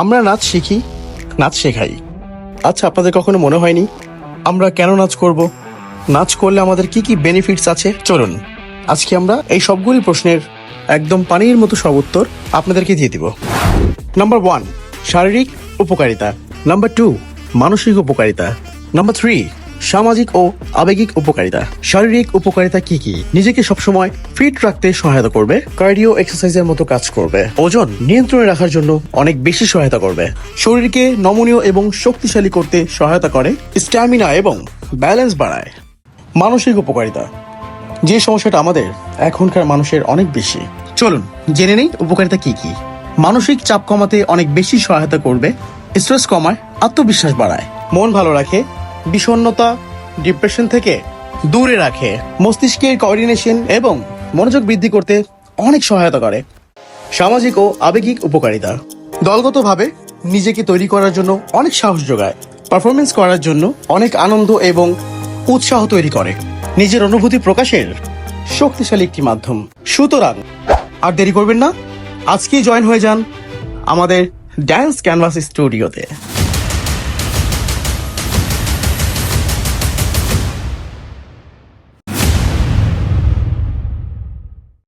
আমরা নাচ শিখি, নাচ শেখাই। আচ্ছা আপনাদের কখনো মনে হয়নি? আমরা কেন নাচ করব? নাচ করলে আমাদের কি কি বেনিফিটস আছে? চলুন, আজকে আমরা এই সবগুলি প্রশ্নের একদম পানির মতো সব উত্তর আপনাদেরকে দিয়ে দিব। নাম্বার ওয়ান শারীরিক উপকারিতা। নাম্বার টু মানসিক উপকারিতা। নাম্বার থ্রি সামাজিক ও আবেগিক উপকারিতা। শারীরিক উপকারিতা কি কি? নিজেকে সবসময় ফিট রাখতে সহায়তা করবে কার্ডিও এক্সারসাইজের মতো কাজ করবে। ওজন নিয়ন্ত্রণে রাখার জন্য অনেক বেশি সহায়তা করবে। শরীরকে নমনীয় এবং শক্তিশালী করতে সহায়তা করে স্ট্যামিনা এবং ব্যালেন্স বাড়ায়। মানসিক উপকারিতা। যে সমস্যাটা আমাদের এখনকার মানুষের অনেক বেশি। চলুন, জেনে নেই উপকারিতা কি কি। মানসিক চাপ কমাতে অনেক বেশি সহায়তা করবে স্ট্রেস কমায়, আত্মবিশ্বাস বাড়ায়। মন ভালো রাখে বিষণ্ণতা ডিপ্রেশন থেকে দূরে রাখে। মস্তিষ্কের কোঅর্ডিনেশন এবং মনোযোগ বৃদ্ধি করতে অনেক সহায়তা করে। সামাজিক ও আবেগিক উপকারিতা। দলগতভাবে নিজেকে তৈরি করার জন্য অনেক সাহস যোগায়। পারফরমেন্স করার জন্য অনেক আনন্দ এবং উৎসাহ তৈরি করে। নিজের অনুভূতি প্রকাশের শক্তিশালী একটি মাধ্যম। সুতরাং আর দেরি করবেন না। আজকেই জয়েন হয়ে যান আমাদের ড্যান্স ক্যানভাস স্টুডিওতে